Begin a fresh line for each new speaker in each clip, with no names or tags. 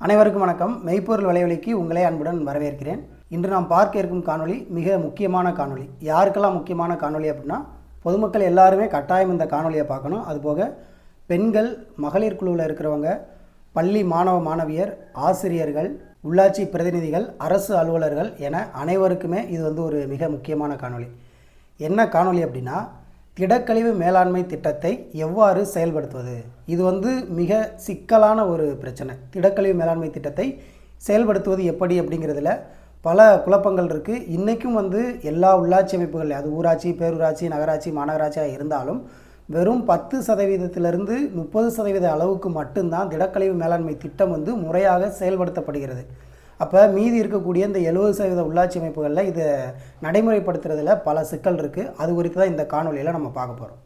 அனைவருக்கும் வணக்கம். மெய்ப்பொருள் வலைவலிக்கு உங்களை அன்புடன் வரவேற்கிறேன். இன்று நாம் பார்க்க இருக்கும் காணொளி மிக முக்கியமான காணொளி. யாருக்கெல்லாம் முக்கியமான காணொளி அப்படின்னா பொதுமக்கள் எல்லாருமே கட்டாயம் இந்த காணொலியை பார்க்கணும். அதுபோக பெண்கள் மகளிர் குழுவில் இருக்கிறவங்க பள்ளி மாணவ மாணவியர் ஆசிரியர்கள் உள்ளாட்சி பிரதிநிதிகள் அரசு அலுவலர்கள் என அனைவருக்குமே இது வந்து ஒரு மிக முக்கியமான காணொளி. என்ன காணொலி அப்படின்னா திடக்கழிவு மேலாண்மை திட்டத்தை எவ்வாறு செயல்படுத்துவது? இது வந்து மிக சிக்கலான ஒரு பிரச்சனை. திடக்கழிவு மேலாண்மை திட்டத்தை செயல்படுத்துவது எப்படி அப்படிங்கிறதுல பல குழப்பங்கள் இருக்குது இன்றைக்கும் வந்து எல்லா உள்ளாட்சி அமைப்புகள் அது ஊராட்சி பேரூராட்சி நகராட்சி மாநகராட்சியாக இருந்தாலும் வெறும் பத்து சதவீதத்திலிருந்து முப்பது சதவீத அளவுக்கு மட்டும்தான் திடக்கழிவு மேலாண்மை திட்டம் வந்து முறையாக செயல்படுத்தப்படுகிறது. அப்போ மீதி இருக்கக்கூடிய இந்த எழுபது சதவீத உள்ளாட்சி அமைப்புகளில் இதை நடைமுறைப்படுத்துறதுல பல சிக்கல் இருக்குது அது குறித்து தான் இந்த காணொலியில் நம்ம பார்க்க போகிறோம்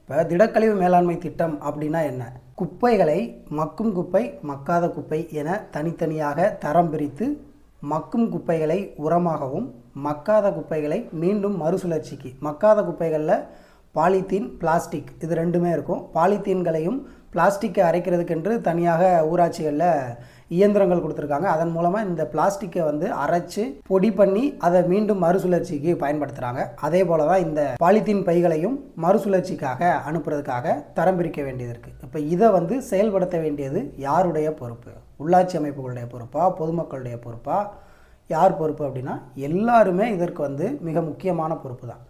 இப்போ திடக்கழிவு மேலாண்மை திட்டம் அப்படின்னா என்ன? குப்பைகளை மக்கும் குப்பை மக்காத குப்பை என தனித்தனியாக தரம் பிரித்து மக்கும் குப்பைகளை உரமாகவும் மக்காத குப்பைகளை மீண்டும் மறுசுழற்சிக்கு மக்காத குப்பைகளில் பாலித்தீன் பிளாஸ்டிக் இது ரெண்டுமே இருக்கும். பாலித்தீன்களையும் பிளாஸ்டிக்கை அரைக்கிறதுக்கென்று தனியாக ஊராட்சிகளில் இயந்திரங்கள் கொடுத்துருக்காங்க. அதன் மூலமாக இந்த பிளாஸ்டிக்கை வந்து அரைச்சு பொடி பண்ணி அதை மீண்டும் மறுசுழற்சிக்கு பயன்படுத்துகிறாங்க அதே போல தான் இந்த பாலித்தீன் பைகளையும் மறுசுழற்சிக்காக அனுப்புறதுக்காக தரம் பிரிக்க வேண்டியது இருக்குது இப்போ இதை வந்து செயல்படுத்த வேண்டியது யாருடைய பொறுப்பு? உள்ளாட்சி அமைப்புகளுடைய பொறுப்பா? பொதுமக்களுடைய பொறுப்பா? யார் பொறுப்பு அப்படின்னா எல்லாருமே இதற்கு வந்து மிக முக்கியமான பொறுப்பு தான்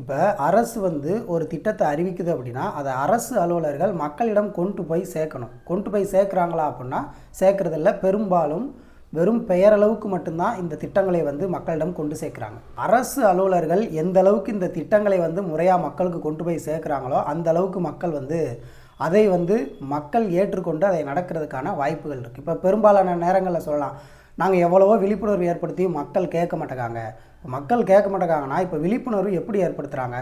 இப்போ அரசு வந்து ஒரு திட்டத்தை அறிவிக்குது அப்படின்னா அதை அரசு அலுவலர்கள் மக்களிடம் கொண்டு போய் சேர்க்கணும். கொண்டு போய் சேர்க்குறாங்களா அப்படின்னா சேர்க்குறதில்ல. பெரும்பாலும் வெறும் பெயரளவுக்கு மட்டும்தான் இந்த திட்டங்களை வந்து மக்களிடம் கொண்டு சேர்க்குறாங்க. அரசு அலுவலர்கள் எந்த அளவுக்கு இந்த திட்டங்களை வந்து முறையாக மக்களுக்கு கொண்டு போய் சேர்க்குறாங்களோ அந்த அளவுக்கு மக்கள் வந்து அதை வந்து மக்கள் ஏற்றுக்கொண்டு அதை நடக்கிறதுக்கான வாய்ப்புகள் இருக்குது இப்போ பெரும்பாலான நேரங்களில் சொல்லலாம். நாங்கள் எவ்வளவோ விழிப்புணர்வு ஏற்படுத்தியும் மக்கள் கேட்க மாட்டேங்காங்க மக்கள் கேட்க மாட்டேங்காங்கன்னா இப்போ விழிப்புணர்வு எப்படி ஏற்படுத்துகிறாங்க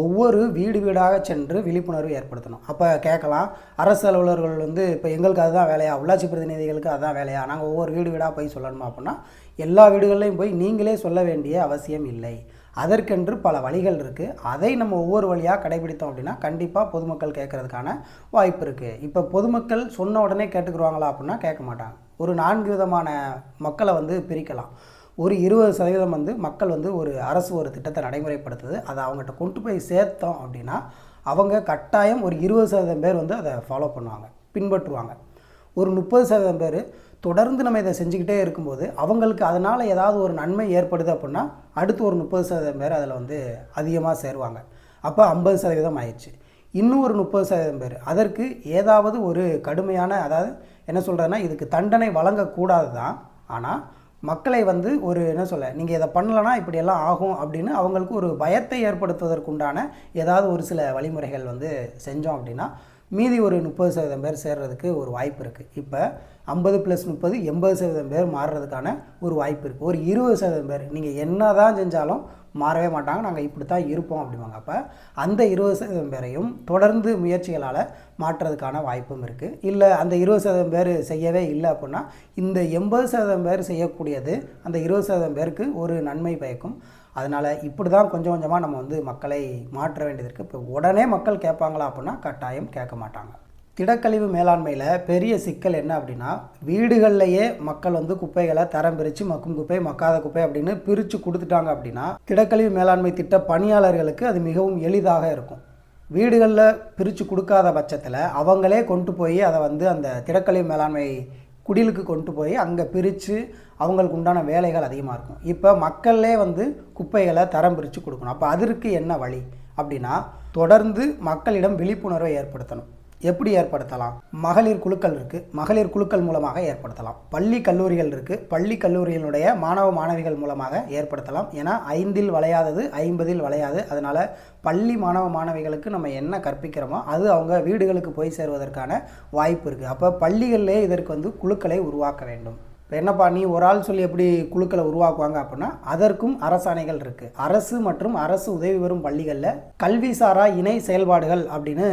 ஒவ்வொரு வீடு வீடாக சென்று விழிப்புணர்வு ஏற்படுத்தணும். அப்போ கேட்கலாம் அரசு அலுவலர்கள் வந்து இப்போ எங்களுக்கு அதுதான் வேலையா? உள்ளாட்சி பிரதிநிதிகளுக்கு அதுதான் வேலையா? நாங்கள் ஒவ்வொரு வீடு வீடாக போய் சொல்லணுமா அப்படின்னா எல்லா வீடுகள்லையும் போய் நீங்களே சொல்ல வேண்டிய அவசியம் இல்லை. அதற்கென்று பல வழிகள் இருக்குது அதை நம்ம ஒவ்வொரு வழியாக கடைபிடித்தோம் அப்படின்னா கண்டிப்பாக பொதுமக்கள் கேட்கறதுக்கான வாய்ப்பு இருக்குது இப்போ பொதுமக்கள் சொன்ன உடனே கேட்டுக்குருவாங்களா அப்படின்னா கேட்க மாட்டாங்க. ஒரு நான்கு விதமான மக்களை வந்து பிரிக்கலாம். ஒரு இருபது சதவீதம் வந்து மக்கள் வந்து ஒரு அரசு ஒரு திட்டத்தை நடைமுறைப்படுத்துது. அதை அவங்ககிட்ட கொண்டு போய் சேர்த்தோம் அப்படின்னா அவங்க கட்டாயம் ஒரு இருபது சதவீதம் பேர் வந்து அதை ஃபாலோ பண்ணுவாங்க பின்பற்றுவாங்க. ஒரு முப்பது சதவீதம் பேர் தொடர்ந்து நம்ம இதை செஞ்சுக்கிட்டே இருக்கும்போது அவங்களுக்கு அதனால் ஏதாவது ஒரு நன்மை ஏற்படுது அப்படின்னா அடுத்து ஒரு முப்பது சதவீதம் பேர் அதில் வந்து அதிகமாக சேருவாங்க. அப்போ ஐம்பது சதவீதம் ஆயிடுச்சு. இன்னும் ஒரு முப்பது சதவீதம் பேர் அதற்கு ஏதாவது ஒரு கடுமையான அதாவது என்ன சொல்கிறேன்னா இதுக்கு தண்டனை வழங்கக்கூடாது தான் ஆனால் மக்களை வந்து ஒரு என்ன சொல்ல நீங்கள் இதை பண்ணலைன்னா இப்படியெல்லாம் ஆகும் அப்படின்னு அவங்களுக்கு ஒரு பயத்தை ஏற்படுத்துவதற்குண்டான ஏதாவது ஒரு சில வழிமுறைகள் வந்து செஞ்சோம் அப்படின்னா மீதி ஒரு முப்பது சதவீதம் பேர் சேர்றதுக்கு ஒரு வாய்ப்பு இருக்குது இப்போ ஐம்பது ப்ளஸ் முப்பது எண்பது சதவீதம் பேர் மாறுறதுக்கான ஒரு வாய்ப்பு இருக்குது ஒரு இருபது சதவீதம் பேர் நீங்கள் என்ன தான் செஞ்சாலும் மாறவே மாட்டாங்க. நாங்கள் இப்படி தான் இருப்போம் அப்படிம்பாங்க. அப்போ அந்த இருபது சதவீதம் பேரையும் தொடர்ந்து முயற்சிகளால் மாற்றுறதுக்கான வாய்ப்பும் இருக்குது இல்லை அந்த இருபது சதவீதம் பேர் செய்யவே இல்லை அப்படின்னா இந்த எண்பது சதவீதம் பேர் செய்யக்கூடியது அந்த இருபது சதவீதம் பேருக்கு ஒரு நன்மை பயக்கும். அதனால் இப்படி தான் கொஞ்சம் கொஞ்சமாக நம்ம வந்து மக்களை மாற்ற வேண்டியது இருக்குது இப்போ உடனே மக்கள் கேட்பாங்களா அப்படின்னா கட்டாயம் கேட்க மாட்டாங்க. திடக்கழிவு மேலாண்மையில் பெரிய சிக்கல் என்ன அப்படின்னா வீடுகள்லையே மக்கள் வந்து குப்பைகளை தரம் பிரித்து மக்கும் குப்பை மக்காத குப்பை அப்படின்னு பிரித்து கொடுத்துட்டாங்க அப்படின்னா திடக்கழிவு மேலாண்மை திட்ட பணியாளர்களுக்கு அது மிகவும் எளிதாக இருக்கும். வீடுகளில் பிரித்து கொடுக்காத பட்சத்தில் அவங்களே கொண்டு போய் அதை வந்து அந்த திடக்கழிவு மேலாண்மை குடிலுக்கு கொண்டு போய் அங்கே பிரித்து அவங்களுக்கு உண்டான வேலைகள் அதிகமாக இருக்கும். இப்போ மக்களே வந்து குப்பைகளை தரம் பிரித்து கொடுக்கணும். அப்போ அதற்கு என்ன வழி அப்படின்னா தொடர்ந்து மக்களிடம் விழிப்புணர்வை ஏற்படுத்தணும். எப்படி ஏற்படுத்தலாம்? மகளிர் குழுக்கள் இருக்குது மகளிர் குழுக்கள் மூலமாக ஏற்படுத்தலாம். பள்ளி கல்லூரிகள் இருக்குது பள்ளி கல்லூரிகளுடைய மாணவ மாணவிகள் மூலமாக ஏற்படுத்தலாம். ஏன்னா ஐந்தில் வளையாதது ஐம்பதில் வளையாது. அதனால் பள்ளி மாணவ மாணவிகளுக்கு நம்ம என்ன கற்பிக்கிறோமோ அது அவங்க வீடுகளுக்கு போய் சேருவதற்கான வாய்ப்பு இருக்குது அப்போ பள்ளிகளிலே இதற்கு வந்து குழுக்களை உருவாக்க வேண்டும். இப்போ என்னப்பா நீ ஒரு ஆள் சொல்லி எப்படி குழுக்களை உருவாக்குவாங்க அப்படின்னா அதற்கும் அரசாணைகள் இருக்குது அரசு மற்றும் அரசு உதவி பெறும் பள்ளிகளில் கல்விசாரா இணை செயல்பாடுகள் அப்படின்னு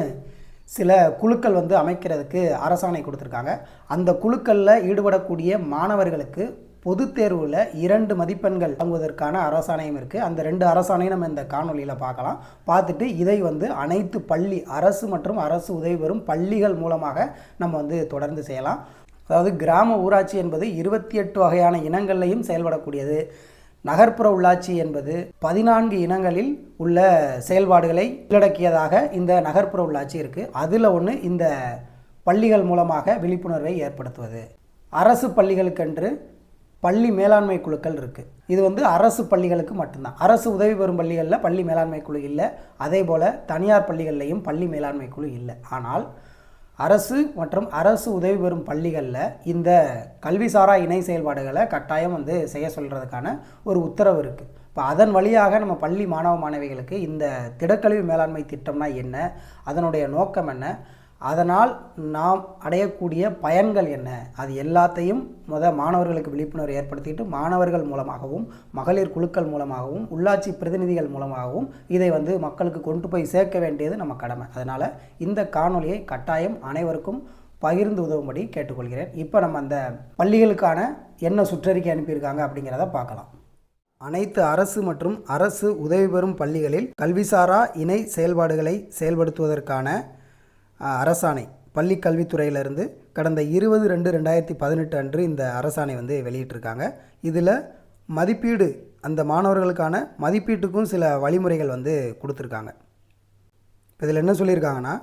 சில குழுக்கள் வந்து அமைக்கிறதுக்கு அரசாணை கொடுத்துருக்காங்க. அந்த குழுக்களில் ஈடுபடக்கூடிய மாணவர்களுக்கு பொது தேர்வில் இரண்டு மதிப்பெண்கள் வழங்குவதற்கான அரசாணையும் இருக்குது அந்த ரெண்டு அரசாணையும் நம்ம இந்த காணொலியில் பார்க்கலாம். பார்த்துட்டு இதை வந்து அனைத்து பள்ளி அரசு மற்றும் அரசு உதவி பெறும் பள்ளிகள் மூலமாக நம்ம வந்து தொடர்ந்து செய்யலாம். அதாவது கிராம ஊராட்சி என்பது இருபத்தி எட்டு வகையான இனங்கள்லையும் செயல்படக்கூடியது. நகர்ப்புற உள்ளாட்சி என்பது பதினான்கு இனங்களில் உள்ள செயல்பாடுகளை உள்ளடக்கியதாக இந்த நகர்ப்புற உள்ளாட்சி இருக்குது அதில் ஒன்று இந்த பள்ளிகள் மூலமாக விழிப்புணர்வை ஏற்படுத்துவது. அரசு பள்ளிகளுக்கென்று பள்ளி மேலாண்மை குழுக்கள் இருக்குது இது வந்து அரசு பள்ளிகளுக்கு மட்டும்தான். அரசு உதவி பெறும் பள்ளிகளில் பள்ளி மேலாண்மை குழு இல்லை. அதே போல் தனியார் பள்ளிகள்லையும் பள்ளி மேலாண்மை குழு இல்லை. ஆனால் அரசு மற்றும் அரசு உதவி பெறும் பள்ளிகளில் இந்த கல்விசாரா இணை செயல்பாடுகளை கட்டாயம் வந்து செய்ய சொல்கிறதுக்கான ஒரு உத்தரவு இருக்குது இப்போ அதன் வழியாக நம்ம பள்ளி மாணவ மாணவிகளுக்கு இந்த திடக்கல்வி மேலாண்மை திட்டம்னா என்ன? அதனுடைய நோக்கம் என்ன? அதனால் நாம் அடையக்கூடிய பயன்கள் என்ன? அது எல்லாத்தையும் முத மாணவர்களுக்கு விழிப்புணர்வு ஏற்படுத்திட்டு மாணவர்கள் மூலமாகவும் மகளிர் குழுக்கள் மூலமாகவும் உள்ளாட்சி பிரதிநிதிகள் மூலமாகவும் இதை வந்து மக்களுக்கு கொண்டு போய் சேர்க்க வேண்டியது நம்ம கடமை. அதனால் இந்த காணொலியை கட்டாயம் அனைவருக்கும் பகிர்ந்து உதவும்படி கேட்டுக்கொள்கிறேன். இப்போ நம்ம அந்த பள்ளிகளுக்கான என்ன சுற்றறிக்கை அனுப்பியிருக்காங்க அப்படிங்கிறத பார்க்கலாம். அனைத்து அரசு மற்றும் அரசு உதவி பெறும் பள்ளிகளில் கல்விசாரா இணை செயல்பாடுகளை செயல்படுத்துவதற்கான அரசாணை. பள்ளி கல்வித்துறையிலிருந்து கடந்த இருபது ரெண்டு ரெண்டாயிரத்தி பதினெட்டு அன்று இந்த அரசாணை வந்து வெளியிட்டிருக்காங்க. இதில் மதிப்பீடு அந்த மாணவர்களுக்கான மதிப்பீட்டுக்கும் சில வழிமுறைகள் வந்து கொடுத்துருக்காங்க. இதில் என்ன சொல்லியிருக்காங்கன்னா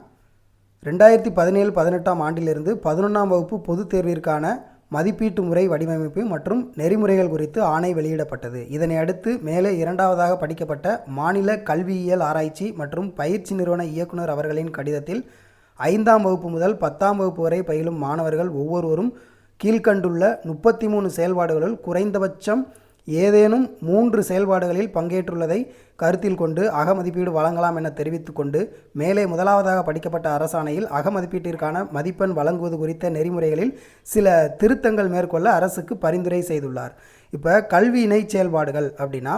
ரெண்டாயிரத்தி பதினேழு பதினெட்டாம் ஆண்டிலிருந்து பதினொன்றாம் வகுப்பு பொதுத் தேர்விற்கான மதிப்பீட்டு முறை வடிவமைப்பு மற்றும் நெறிமுறைகள் குறித்து ஆணை வெளியிடப்பட்டது. இதனை அடுத்து மேலே இரண்டாவதாக படிக்கப்பட்ட மாநில கல்வியியல் ஆராய்ச்சி மற்றும் பயிற்சி நிறுவன இயக்குனர் அவர்களின் கடிதத்தில் ஐந்தாம் வகுப்பு முதல் பத்தாம் வகுப்பு வரை பயிலும் மாணவர்கள் ஒவ்வொருவரும் கீழ்க்கண்டுள்ள முப்பத்தி மூணு செயல்பாடுகளுள் குறைந்தபட்சம் ஏதேனும் மூன்று செயல்பாடுகளில் பங்கேற்றுள்ளதை கருத்தில் கொண்டு அகமதிப்பீடு வழங்கலாம் என தெரிவித்துக்கொண்டு மேலே முதலாவதாக படிக்கப்பட்ட அரசாணையில் அகமதிப்பீட்டிற்கான மதிப்பெண் வழங்குவது குறித்த நெறிமுறைகளில் சில திருத்தங்கள் மேற்கொள்ள அரசுக்கு பரிந்துரை செய்துள்ளார். இப்போ கல்வி இணை செயல்பாடுகள் அப்படின்னா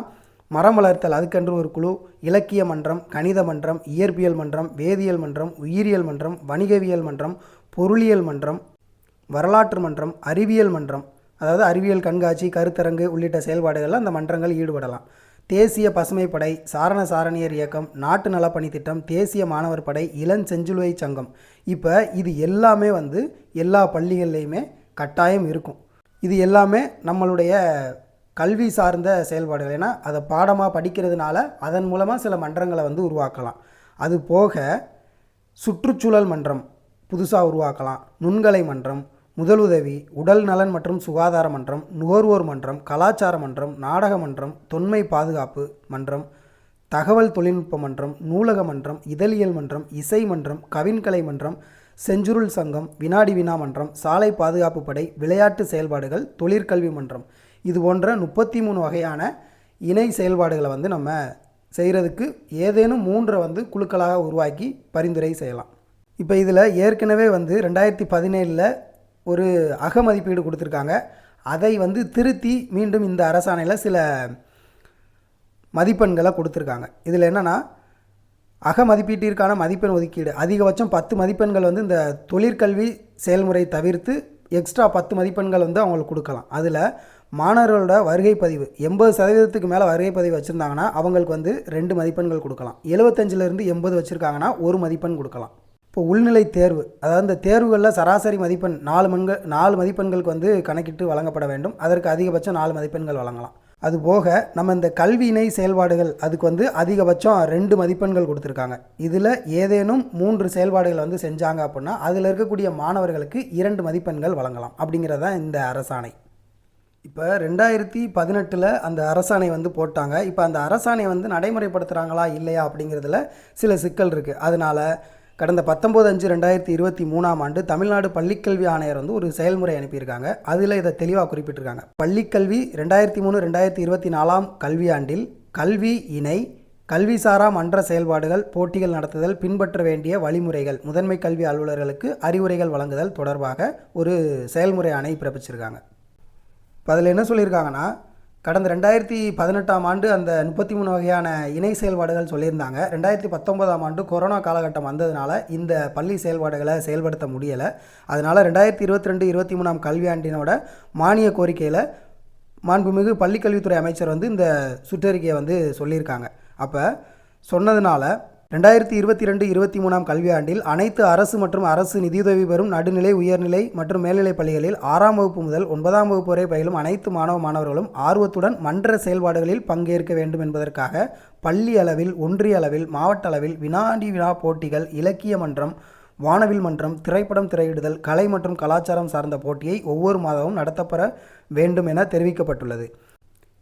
மரம் வளர்த்தல் அதுக்கென்று ஒரு குழு இலக்கிய மன்றம் கணித மன்றம் இயற்பியல் மன்றம் வேதியியல் மன்றம் உயிரியல் மன்றம் வணிகவியல் மன்றம் பொருளியல் மன்றம் வரலாற்று மன்றம் அறிவியல் மன்றம் அதாவது அறிவியல் கண்காட்சி கருத்தரங்கு உள்ளிட்ட செயல்பாடுகளில் அந்த மன்றங்கள் ஈடுபடலாம். தேசிய பசுமைப்படை சாரண சாரணியர் இயக்கம் நாட்டு நலப்பணி திட்டம் தேசிய மாணவர் படை இளஞ்செஞ்சிலுவை சங்கம். இப்போ இது எல்லாமே வந்து எல்லா பள்ளிகள்லேயுமே கட்டாயம் இருக்கும். இது எல்லாமே நம்மளுடைய கல்வி சார்ந்த செயல்பாடுகள். ஏன்னா அதை பாடமாக படிக்கிறதுனால அதன் மூலமாக சில மன்றங்களை வந்து உருவாக்கலாம். அது போக சுற்றுச்சூழல் மன்றம் புதுசாக உருவாக்கலாம். நுண்கலை மன்றம் முதலுதவி உடல் நலன் மற்றும் சுகாதார மன்றம் நுகர்வோர் மன்றம் கலாச்சார மன்றம் நாடக மன்றம் தொன்மை பாதுகாப்பு மன்றம் தகவல் தொழில்நுட்ப மன்றம் நூலக மன்றம் இதழியல் மன்றம் இசை மன்றம் கவின்கலை மன்றம் செஞ்சுருள் சங்கம் வினாடி வினா மன்றம் சாலை பாதுகாப்பு படை விளையாட்டு செயல்பாடுகள் தொழிற்கல்வி மன்றம். இது போன்ற முப்பத்தி மூணு வகையான இணை செயல்பாடுகளை வந்து நம்ம செய்கிறதுக்கு ஏதேனும் மூன்றை வந்து குழுக்களாக உருவாக்கி பரிந்துரை செய்யலாம். இப்போ இதில் ஏற்கனவே வந்து ரெண்டாயிரத்தி பதினேழில் ஒரு அகமதிப்பீடு கொடுத்துருக்காங்க. அதை வந்து திருத்தி மீண்டும் இந்த அரசாணையில் சில மதிப்பெண்களை கொடுத்துருக்காங்க. இதில் என்னென்னா அகமதிப்பீட்டிற்கான மதிப்பெண் ஒதுக்கீடு. அதிகபட்சம் பத்து மதிப்பெண்கள் வந்து இந்த தொழிற்கல்வி செயல்முறை தவிர்த்து எக்ஸ்ட்ரா பத்து மதிப்பெண்கள் வந்து அவங்களுக்கு கொடுக்கலாம். அதில் மாணவர்களோட வருகை பதிவு எண்பது சதவீதத்துக்கு மேலே வருகை பதிவு வச்சுருந்தாங்கன்னா அவங்களுக்கு வந்து ரெண்டு மதிப்பெண்கள் கொடுக்கலாம். எழுபத்தஞ்சிலேருந்து எண்பது வச்சுருக்காங்கன்னா ஒரு மதிப்பெண் கொடுக்கலாம். இப்போ உள்நிலை தேர்வு அதாவது இந்த தேர்வுகளில் சராசரி மதிப்பெண் நாலு மண்கள் நாலு மதிப்பெண்களுக்கு வந்து கணக்கிட்டு வழங்கப்பட வேண்டும். அதற்கு அதிகபட்சம் நாலு மதிப்பெண்கள் வழங்கலாம். அதுபோக நம்ம இந்த கல்வியினை செயல்பாடுகள் அதுக்கு வந்து அதிகபட்சம் ரெண்டு மதிப்பெண்கள் கொடுத்துருக்காங்க. இதில் ஏதேனும் மூன்று செயல்பாடுகள் வந்து செஞ்சாங்க அப்படின்னா அதில் இருக்கக்கூடிய மாணவர்களுக்கு இரண்டு மதிப்பெண்கள் வழங்கலாம். அப்படிங்கிறது தான் இந்த அரசாணை. இப்போ ரெண்டாயிரத்தி பதினெட்டில் அந்த அரசாணை வந்து போட்டாங்க. இப்போ அந்த அரசாணை வந்து நடைமுறைப்படுத்துகிறாங்களா இல்லையா அப்படிங்கிறதுல சில சிக்கல் இருக்குது அதனால் கடந்த பத்தொம்போது அஞ்சு ரெண்டாயிரத்தி இருபத்தி மூணாம் ஆண்டு தமிழ்நாடு பள்ளிக்கல்வி ஆணையர் வந்து ஒரு செயல்முறை அனுப்பியிருக்காங்க. அதில் இதை தெளிவாக குறிப்பிட்டிருக்காங்க. பள்ளிக்கல்வி ரெண்டாயிரத்தி மூணு ரெண்டாயிரத்தி இருபத்தி நாலாம் கல்வியாண்டில் கல்வி இணை கல்விசாரா மன்ற செயல்பாடுகள் போட்டிகள் நடத்துதல் பின்பற்ற வேண்டிய வழிமுறைகள் முதன்மை கல்வி அலுவலர்களுக்கு அறிவுரைகள் வழங்குதல் தொடர்பாக ஒரு செயல்முறை ஆணை பிறப்பிச்சிருக்காங்க. இப்போ அதில் என்ன சொல்லியிருக்காங்கன்னா கடந்த ரெண்டாயிரத்தி பதினெட்டாம் ஆண்டு அந்த முப்பத்தி மூணு வகையான இணை செயல்பாடுகள் சொல்லியிருந்தாங்க. ரெண்டாயிரத்தி பத்தொன்பதாம் ஆண்டு கொரோனா காலகட்டம் வந்ததுனால இந்த பள்ளி செயல்பாடுகளை செயல்படுத்த முடியலை. அதனால் ரெண்டாயிரத்தி இருபத்தி ரெண்டு இருபத்தி மூணாம் கல்வியாண்டினோட மானிய கோரிக்கையில் மாண்புமிகு பள்ளிக்கல்வித்துறை அமைச்சர் வந்து இந்த சுற்றறிக்கையை வந்து சொல்லியிருக்காங்க. அப்போ சொன்னதுனால ரெண்டாயிரத்தி இருபத்தி ரெண்டு இருபத்தி மூணாம் கல்வியாண்டில் அனைத்து அரசு மற்றும் அரசு நிதியுதவி பெறும் நடுநிலை உயர்நிலை மற்றும் மேல்நிலைப் பள்ளிகளில் ஆறாம் வகுப்பு முதல் ஒன்பதாம் வகுப்பு வரை பயிலும் அனைத்து மாணவ மாணவர்களும் ஆர்வத்துடன் மன்ற செயல்பாடுகளில் பங்கேற்க வேண்டும் என்பதற்காக பள்ளி அளவில் ஒன்றிய அளவில் மாவட்ட அளவில் வினாடி வினா போட்டிகள் இலக்கிய மன்றம் வானவில் மன்றம் திரைப்படம் திரையிடுதல் கலை மற்றும் கலாச்சாரம் சார்ந்த போட்டியை ஒவ்வொரு மாதமும் நடத்தப்பெற வேண்டும் என தெரிவிக்கப்பட்டுள்ளது.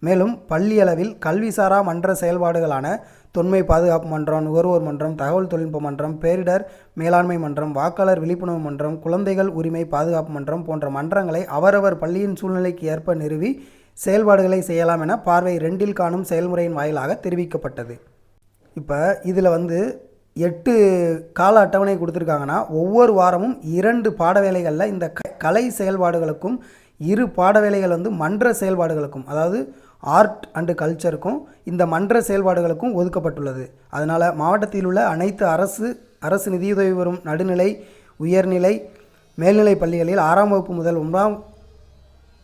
மேலும் பள்ளி அளவில் கல்விசாரா மன்ற செயல்பாடுகளான தொன்மை பாதுகாப்பு மன்றம் நுகர்வோர் மன்றம் தகவல் தொழில்நுட்ப மன்றம் பேரிடர் மேலாண்மை மன்றம் வாக்காளர் விழிப்புணர்வு மன்றம் குழந்தைகள் உரிமை பாதுகாப்பு மன்றம் போன்ற மன்றங்களை அவரவர் பள்ளியின் சூழ்நிலைக்கு ஏற்ப நிறுவி செயல்பாடுகளை செய்யலாம் என பார்வை ரெண்டில் காணும் செயல்முறையின் வாயிலாக தெரிவிக்கப்பட்டது. இப்போ இதில் வந்து எட்டு கால அட்டவணை கொடுத்துருக்காங்கன்னா ஒவ்வொரு வாரமும் இரண்டு பாடவேளைகளில் இந்த க கலை செயல்பாடுகளுக்கும் இரு பாடவேளைகள் வந்து மன்ற செயல்பாடுகளுக்கும் அதாவது ஆர்ட் அண்டு கல்ச்சருக்கும் இந்த மன்ற செயல்பாடுகளுக்கும் ஒதுக்கப்பட்டுள்ளது. அதனால் மாவட்டத்தில் உள்ள அனைத்து அரசு அரசு நிதியுதவி வரும் நடுநிலை உயர்நிலை மேல்நிலை பள்ளிகளில் ஆறாம் வகுப்பு முதல் ஒன்றாம்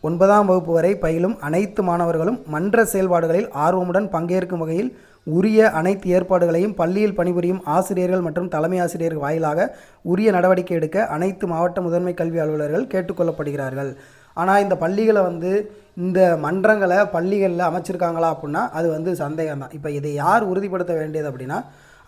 ஒன்பதாம் வகுப்பு வரை பயிலும் அனைத்து மாணவர்களும் மன்ற செயல்பாடுகளில் ஆர்வமுடன் பங்கேற்கும் வகையில் உரிய அனைத்து ஏற்பாடுகளையும் பள்ளியில் பணிபுரியும் ஆசிரியர்கள் மற்றும் தலைமை ஆசிரியர்கள் வாயிலாக உரிய நடவடிக்கை எடுக்க அனைத்து மாவட்ட முதன்மை கல்வி அலுவலர்கள் கேட்டுக்கொள்ளப்படுகிறார்கள். ஆனால் இந்த பள்ளிகளை வந்து இந்த மன்றங்களை பள்ளிகளில் அமைச்சிருக்காங்களா அப்படின்னா அது வந்து சந்தேகம் தான் இப்போ இதை யார் உறுதிப்படுத்த வேண்டியது அப்படின்னா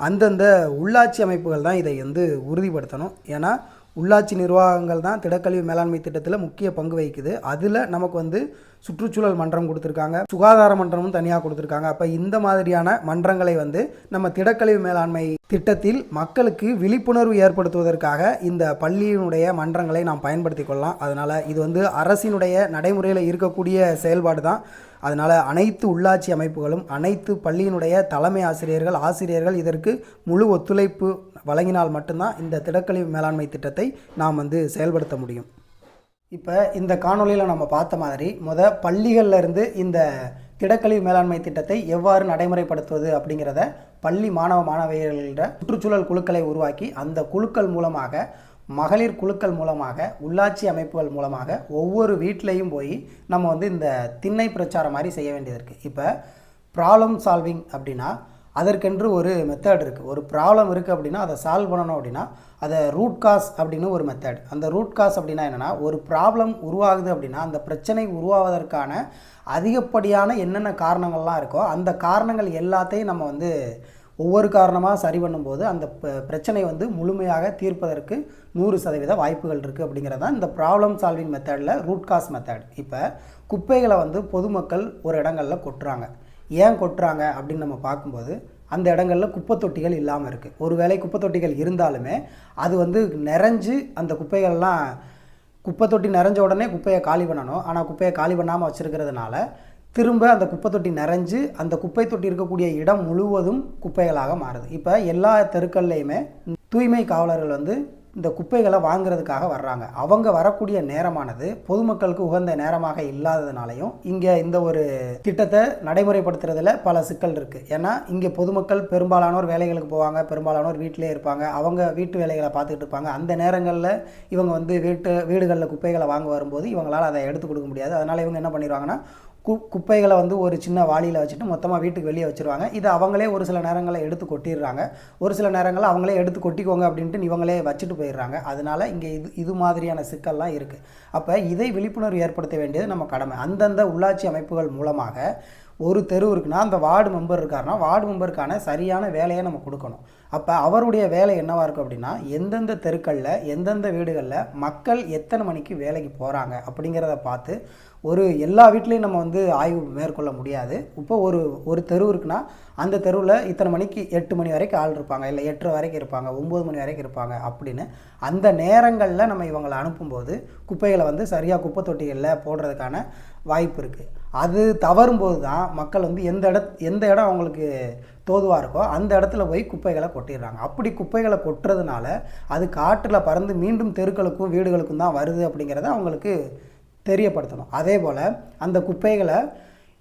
அந்தந்த உள்ளாட்சி அமைப்புகள் தான் இதை வந்து உறுதிப்படுத்தணும். ஏன்னா உள்ளாட்சி நிர்வாகங்கள் தான் திடக்கல்வி மேலாண்மை திட்டத்தில் முக்கிய பங்கு வகிக்குது. அதில் நமக்கு வந்து சுற்றுச்சூழல் மன்றம் கொடுத்துருக்காங்க. சுகாதார மன்றமும் தனியாக கொடுத்துருக்காங்க. அப்போ இந்த மாதிரியான மன்றங்களை வந்து நம்ம திடக்கழிவு மேலாண்மை திட்டத்தில் மக்களுக்கு விழிப்புணர்வு ஏற்படுத்துவதற்காக இந்த பள்ளியினுடைய மன்றங்களை நாம் பயன்படுத்தி கொள்ளலாம். அதனால் இது வந்து அரசினுடைய நடைமுறையில் இருக்கக்கூடிய செயல்பாடு தான் அதனால் அனைத்து உள்ளாட்சி அமைப்புகளும் அனைத்து பள்ளியினுடைய தலைமை ஆசிரியர்கள் ஆசிரியர்கள் இதற்கு முழு ஒத்துழைப்பு வழங்கினால் மட்டும்தான் இந்த திடக்கழிவு மேலாண்மை திட்டத்தை நாம் வந்து செயல்படுத்த முடியும். இப்போ இந்த காணொளியில் நம்ம பார்த்த மாதிரி முத பள்ளிகள்லேருந்து இந்த திடக்கழிவு மேலாண்மை திட்டத்தை எவ்வாறு நடைமுறைப்படுத்துவது அப்படிங்கிறத பள்ளி மாணவ மாணவியர்களிட சுற்றுச்சூழல் குழுக்களை உருவாக்கி அந்த குழுக்கள் மூலமாக மகளிர் குழுக்கள் மூலமாக உள்ளாட்சி அமைப்புகள் மூலமாக ஒவ்வொரு வீட்லேயும் போய் நம்ம வந்து இந்த திண்ணை பிரச்சாரம் மாதிரி செய்ய வேண்டியது இருக்குது இப்போ ப்ராப்ளம் சால்விங் அப்படின்னா அதற்கென்று ஒரு மெத்தட் இருக்குது ஒரு ப்ராப்ளம் இருக்குது அப்படின்னா அதை சால்வ் பண்ணணும் அப்படின்னா அதை ரூட் காஸ் அப்படின்னு ஒரு மெத்தட் அந்த ரூட் காஸ் அப்படின்னா என்னென்னா ஒரு ப்ராப்ளம் உருவாகுது அப்படின்னா அந்த பிரச்சனை உருவாவதற்கான அதிகப்படியான என்னென்ன காரணங்கள்லாம் இருக்கோ அந்த காரணங்கள் எல்லாத்தையும் நம்ம வந்து ஒவ்வொரு காரணமாக சரி பண்ணும்போது அந்த பிரச்சனை வந்து முழுமையாக தீர்ப்பதற்கு நூறு சதவீத வாய்ப்புகள் இருக்குது அப்படிங்கிறதான் இந்த ப்ராப்ளம் சால்விங் மெத்தடில் ரூட் காஸ் மெத்தட் இப்போ குப்பைகளை வந்து பொதுமக்கள் ஒரு இடங்களில் கொட்டுறாங்க. ஏன் கொட்டுறாங்க அப்படின்னு நம்ம பார்க்கும்போது அந்த இடங்களில் குப்பை தொட்டிகள் இல்லாமல் இருக்குது ஒருவேளை குப்பை தொட்டிகள் இருந்தாலுமே அது வந்து நிறைஞ்சு அந்த குப்பைகள்லாம் குப்பை தொட்டி நிறைஞ்ச உடனே குப்பையை காலி பண்ணணும். ஆனால் குப்பையை காலி பண்ணாமல் வச்சுருக்கிறதுனால திரும்ப அந்த குப்பை தொட்டி நிறைஞ்சு அந்த குப்பை தொட்டி இருக்கக்கூடிய இடம் முழுவதும் குப்பைகளாக மாறுது. இப்போ எல்லா தெருக்கள்லையுமே தூய்மை காவலர்கள் வந்து இந்த குப்பைகளை வாங்குறதுக்காக வர்றாங்க. அவங்க வரக்கூடிய நேரமானது பொதுமக்களுக்கு உகந்த நேரமாக இல்லாததுனாலையும் இங்கே இந்த ஒரு திட்டத்தை நடைமுறைப்படுத்துறதுல பல சிக்கல் இருக்குது ஏன்னா இங்கே பொதுமக்கள் பெரும்பாலானோர் வேலைகளுக்கு போவாங்க பெரும்பாலானோர் வீட்டிலே இருப்பாங்க அவங்க வீட்டு வேலைகளை பார்த்துக்கிட்டு இருப்பாங்க. அந்த நேரங்களில் இவங்க வந்து வீட்டு வீடுகளில் குப்பைகளை வாங்க வரும்போது இவங்களால் அதை எடுத்து கொடுக்க முடியாது. அதனால் இவங்க என்ன பண்ணிடுவாங்கன்னா கு குப்பைகளை வந்து ஒரு சின்ன வாளியில் வச்சுட்டு மொத்தமாக வீட்டுக்கு வெளியே வச்சுருவாங்க. இது அவங்களே ஒரு சில நேரங்களில் எடுத்து கொட்டிடுறாங்க. ஒரு சில நேரங்களில் அவங்களே எடுத்து கொட்டிக்கோங்க அப்படின்ட்டு இவங்களே வச்சுட்டு போயிடுறாங்க. அதனால் இங்கே இது இது மாதிரியான சிக்கல்லாம் இருக்குது அப்போ இதை விழிப்புணர்வு ஏற்படுத்த வேண்டியது நம்ம கடமை. அந்தந்த உள்ளாட்சி அமைப்புகள் மூலமாக ஒரு தெரு இருக்குன்னா அந்த வார்டு மெம்பர் இருக்காருன்னா வார்டு மெம்பருக்கான சரியான வேலையை நம்ம கொடுக்கணும். அப்போ அவருடைய வேலை என்னவாக இருக்கும் அப்படின்னா எந்தெந்த தெருக்களில் எந்தெந்த வீடுகளில் மக்கள் எத்தனை மணிக்கு வேலைக்கு போகிறாங்க அப்படிங்கிறத பார்த்து ஒரு எல்லா வீட்லேயும் நம்ம வந்து ஆய்வு மேற்கொள்ள முடியாது. இப்போ ஒரு ஒரு தெரு இருக்குன்னா அந்த தெருவில் இத்தனை மணிக்கு எட்டு மணி வரைக்கும் ஆள் இருப்பாங்க. இல்லை எட்டு வரைக்கும் இருப்பாங்க ஒம்பது மணி வரைக்கும் இருப்பாங்க அப்படின்னு அந்த நேரங்களில் நம்ம இவங்களை அனுப்பும்போது குப்பைகளை வந்து சரியாக குப்பை தொட்டிகளில் போடுறதுக்கான வாய்ப்பு இருக்குது அது தவறும்போது தான் மக்கள் வந்து எந்த இட எந்த இடம் அவங்களுக்கு தோதுவாக இருக்கோ அந்த இடத்துல போய் குப்பைகளை கொட்டிடுறாங்க. அப்படி குப்பைகளை கொட்டுறதுனால அது காற்றில் பறந்து மீண்டும் தெருக்களுக்கும் வீடுகளுக்கும் தான் வருது அப்படிங்கிறத அவங்களுக்கு தெரியப்படுத்தணும். அதே போல் அந்த குப்பைகளை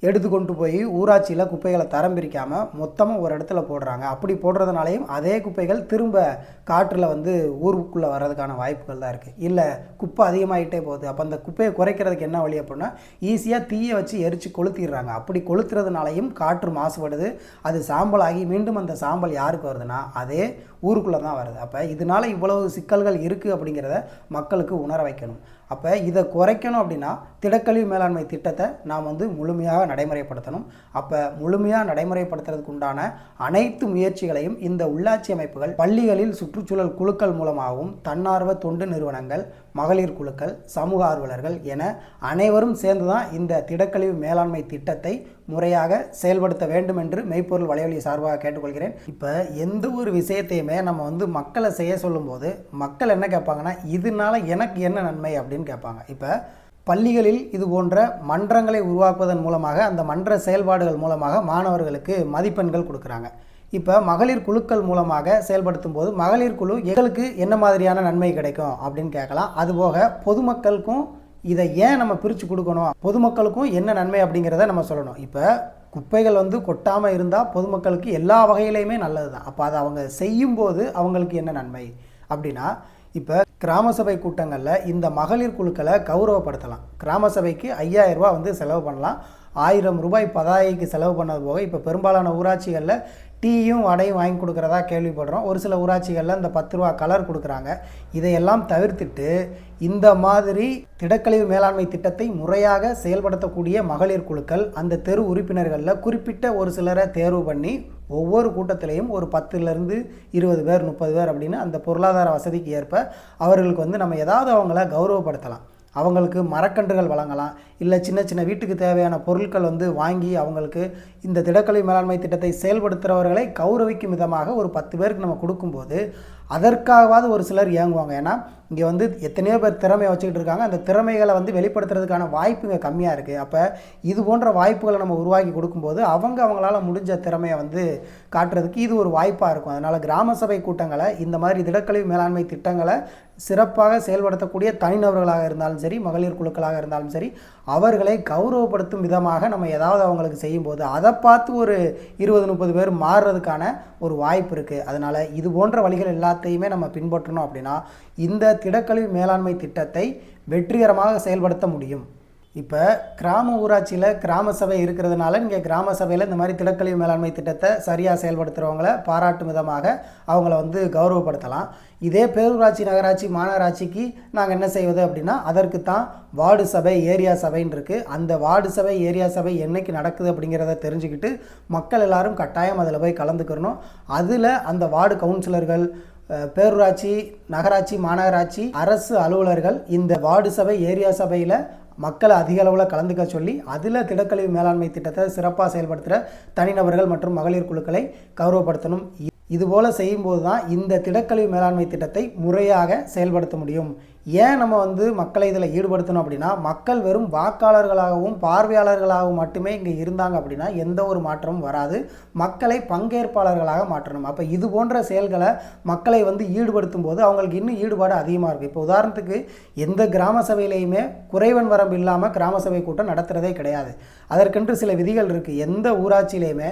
எடுத்து கொண்டு போய் ஊராட்சியில் குப்பைகளை தரம் பிரிக்காமல் மொத்தமாக ஒரு இடத்துல போடுறாங்க. அப்படி போடுறதுனாலையும் அதே குப்பைகள் திரும்ப காற்றில் வந்து ஊருக்குள்ளே வர்றதுக்கான வாய்ப்புகள் தான் இருக்குது இல்லை குப்பை அதிகமாகிட்டே போகுது. அப்போ அந்த குப்பையை குறைக்கிறதுக்கு என்ன வழி அப்படின்னா ஈஸியாக தீயை வச்சு எரித்து கொளுத்திடுறாங்க. அப்படி கொளுத்துறதுனாலையும் காற்று மாசுபடுது. அது சாம்பலாகி மீண்டும் அந்த சாம்பல் யாருக்கு வருதுன்னா அதே ஊருக்குள்ளே தான் வருது. அப்போ இதனால் இவ்வளவு சிக்கல்கள் இருக்குது அப்படிங்கிறத மக்களுக்கு உணர வைக்கணும். அப்போ இதை குறைக்கணும் அப்படின்னா திடக்கழிவு மேலாண்மை திட்டத்தை நாம் வந்து முழுமையாக நடைமுறைப்படுத்தணும். அப்போ முழுமையாக நடைமுறைப்படுத்துறதுக்கு உண்டான அனைத்து முயற்சிகளையும் இந்த உள்ளாட்சி அமைப்புகள் பள்ளிகளில் சுற்றுச்சூழல் குழுக்கள் மூலமாகவும் தன்னார்வ தொண்டு நிறுவனங்கள் மகளிர் குழுக்கள் சமூக ஆர்வலர்கள் என அனைவரும் சேர்ந்து தான் இந்த திடக்கழிவு மேலாண்மை திட்டத்தை முறையாக செயல்படுத்த வேண்டும் என்று மெய்ப்பொருள் வலைவலி சார்பாக கேட்டுக்கொள்கிறேன். இப்போ எந்த ஒரு விஷயத்தையுமே நம்ம வந்து மக்களை செய்ய சொல்லும்போது மக்கள் என்ன கேட்பாங்கன்னா இதனால எனக்கு என்ன நன்மை? அப்படின்னு கேட்பாங்க. இப்போ பள்ளிகளில் இது போன்ற மன்றங்களை உருவாக்குவதன் மூலமாக அந்த மன்ற செயல்பாடுகள் மூலமாக மாணவர்களுக்கு மதிப்பெண்கள் கொடுக்குறாங்க. இப்போ மகளிர் குழுக்கள் மூலமாக செயல்படுத்தும் போது மகளிர் குழு எங்களுக்கு என்ன மாதிரியான நன்மை கிடைக்கும் அப்படின்னு கேட்கலாம். அதுபோக பொதுமக்களுக்கும் இதை ஏன் நம்ம பிரித்து கொடுக்கணும்? பொதுமக்களுக்கும் என்ன நன்மை அப்படிங்கிறத நம்ம சொல்லணும். இப்போ குப்பைகள் வந்து கொட்டாமல் இருந்தால் பொதுமக்களுக்கு எல்லா வகையிலையுமே நல்லது தான் அப்போ அதை அவங்க செய்யும்போது அவங்களுக்கு என்ன நன்மை? அப்படின்னா இப்போ கிராம சபை கூட்டங்களில் இந்த மகளிர் குழுக்களை கௌரவப்படுத்தலாம். கிராம சபைக்கு ஐயாயிரம் வந்து செலவு பண்ணலாம். ஆயிரம் ரூபாய் பதாகைக்கு செலவு பண்ணது போக இப்போ பெரும்பாலான ஊராட்சிகளில் டீயும் வடையும் வாங்கி கொடுக்குறதா கேள்விப்படுறோம். ஒரு சில ஊராட்சிகளில் இந்த பத்து ரூபா கலர் கொடுக்குறாங்க. இதையெல்லாம் தவிர்த்துட்டு இந்த மாதிரி திடக்கழிவு மேலாண்மை திட்டத்தை முறையாக செயல்படுத்தக்கூடிய மகளிர் குழுக்கள் அந்த தெரு உறுப்பினர்களில் குறிப்பிட்ட ஒரு சிலரை தேர்வு பண்ணி ஒவ்வொரு கூட்டத்திலையும் ஒரு பத்துலேருந்து இருபது பேர் முப்பது பேர் அப்படின்னு அந்த பொருளாதார வசதிக்கு ஏற்ப அவர்களுக்கு வந்து நம்ம ஏதாவது அவங்கள கௌரவப்படுத்தலாம். அவங்களுக்கு மரக்கன்றுகள் வழங்கலாம். இல்லை சின்ன சின்ன வீட்டுக்கு தேவையான பொருட்கள் வந்து வாங்கி அவங்களுக்கு இந்த திடக்கலை மேலாண்மை திட்டத்தை செயல்படுத்துகிறவர்களை கௌரவிக்கும் விதமாக ஒரு பத்து பேருக்கு நம்ம கொடுக்கும்போது அதற்காகவாவது ஒரு சிலர் இயங்குவாங்க. ஏன்னா இங்கே வந்து எத்தனையோ பேர் திறமையை வச்சுக்கிட்டு இருக்காங்க. அந்த திறமைகளை வந்து வெளிப்படுத்துறதுக்கான வாய்ப்பு இங்கே கம்மியாக இருக்குது அப்போ இது போன்ற வாய்ப்புகளை நம்ம உருவாக்கி கொடுக்கும்போது அவங்க அவங்களால முடிஞ்ச திறமையை வந்து காட்டுறதுக்கு இது ஒரு வாய்ப்பாக இருக்கும். அதனால் கிராம சபை கூட்டங்களை இந்த மாதிரி திடக்கழிவு மேலாண்மை திட்டங்களை சிறப்பாக செயல்படுத்தக்கூடிய தனிநபர்களாக இருந்தாலும் சரி மகளிர் குழுக்களாக இருந்தாலும் சரி அவர்களை கௌரவப்படுத்தும் விதமாக நம்ம ஏதாவது அவங்களுக்கு செய்யும்போது அதை பார்த்து ஒரு இருபது முப்பது பேர் மாறுறதுக்கான ஒரு வாய்ப்பு இருக்குது அதனால் இது போன்ற வழிகள் எல்லாத்தையுமே நம்ம பின்பற்றணும் அப்படின்னா இந்த திடக்கழிவு மேலாண்மை திட்டத்தை வெற்றிகரமாக செயல்படுத்த முடியும். இப்போ கிராம ஊராட்சியில் கிராம சபை இருக்கிறதுனால இங்கே கிராம சபையில் இந்த மாதிரி திடக்கழிவு மேலாண்மை திட்டத்தை சரியாக செயல்படுத்துகிறவங்கள பாராட்டும் விதமாக அவங்கள வந்து கௌரவப்படுத்தலாம். இதே பேரூராட்சி நகராட்சி மாநகராட்சிக்கு நாங்கள் என்ன செய்வது அப்படின்னா அதற்கு தான் வார்டு சபை ஏரியா சபைன்னு இருக்குது அந்த வார்டு சபை ஏரியா சபை என்னைக்கு நடக்குது அப்படிங்கிறத தெரிஞ்சுக்கிட்டு மக்கள் எல்லாரும் கட்டாயம் அதில் போய் கலந்துக்கிறணும் அதில் அந்த வார்டு கவுன்சிலர்கள் பேரூராட்சி நகராட்சி மாநகராட்சி அரசு அலுவலர்கள் இந்த வார்டு சபை ஏரியா சபையில் மக்களை அதிக அளவில் கலந்துக்க சொல்லி அதில் திடக்கழிவு மேலாண்மை திட்டத்தை சிறப்பாக செயல்படுத்துகிற தனிநபர்கள் மற்றும் மகளிர் குழுக்களை கௌரவப்படுத்தணும். இதுபோல் செய்யும்போது தான் இந்த திடக்கழிவு மேலாண்மை திட்டத்தை முறையாக செயல்படுத்த முடியும். ஏன் நம்ம வந்து மக்களை இதில் ஈடுபடுத்தணும் அப்படின்னா மக்கள் வெறும் வாக்காளர்களாகவும் பார்வையாளர்களாகவும் மட்டுமே இங்கே இருந்தாங்க அப்படின்னா எந்த ஒரு மாற்றமும் வராது. மக்களை பங்கேற்பாளர்களாக மாற்றணும். அப்போ இது போன்ற செயல்களை மக்களை வந்து ஈடுபடுத்தும் போது அவங்களுக்கு இன்னும் ஈடுபாடு அதிகமாக இருக்குது இப்போ உதாரணத்துக்கு எந்த கிராம சபையிலையுமே குறைவன் வரம்பு இல்லாமல் கிராம சபை கூட்டம் நடத்துகிறதே கிடையாது. அதற்கென்று சில விதிகள் இருக்குது எந்த ஊராட்சியிலையுமே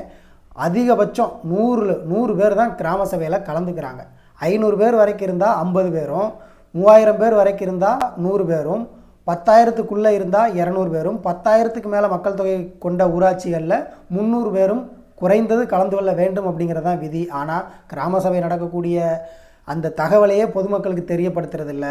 அதிகபட்சம் நூறு நூறு பேர் தான் கிராம சபையில் கலந்துக்கிறாங்க. ஐநூறு பேர் வரைக்கும் இருந்தால் ஐம்பது பேரும் மூவாயிரம் பேர் வரைக்கும் இருந்தால் நூறு பேரும் பத்தாயிரத்துக்குள்ளே இருந்தால் இரநூறு பேரும் பத்தாயிரத்துக்கு மேலே மக்கள் தொகை கொண்ட ஊராட்சிகளில் முந்நூறு பேரும் குறைந்தது கலந்து கொள்ள வேண்டும் அப்படிங்கிறது தான் விதி. ஆனால் கிராம சபை நடக்கக்கூடிய அந்த தகவலையே பொதுமக்களுக்கு தெரியப்படுத்துறதில்ல.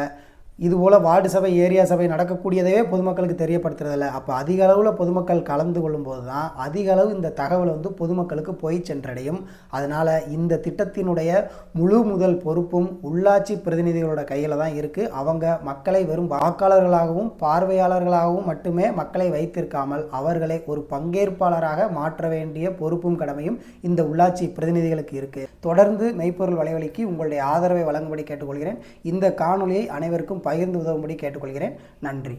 இதுபோல் வார்டு சபை ஏரியா சபை நடக்கக்கூடியதையே பொதுமக்களுக்கு தெரியப்படுத்துறதில்ல. அப்போ அதிக அளவில் பொதுமக்கள் கலந்து கொள்ளும்போது தான் அதிக அளவு இந்த தகவல் வந்து பொதுமக்களுக்கு போய் சென்றடையும். அதனால் இந்த திட்டத்தினுடைய முழு முதல் பொறுப்பும் உள்ளாட்சி பிரதிநிதிகளோட கையில் தான் இருக்குது அவங்க மக்களை வெறும் வாக்காளர்களாகவும் பார்வையாளர்களாகவும் மட்டுமே மக்களை வைத்திருக்காமல் அவர்களை ஒரு பங்கேற்பாளராக மாற்ற வேண்டிய பொறுப்பும் கடமையும் இந்த உள்ளாட்சி பிரதிநிதிகளுக்கு இருக்குது தொடர்ந்து மெய்ப்பொருள் வலைவலிக்கு உங்களுடைய ஆதரவை வழங்கும்படி கேட்டுக்கொள்கிறேன். இந்த காணொலியை அனைவருக்கும் பகிர்ந்து உதவும்படி கேட்டுக்கொள்கிறேன். நன்றி.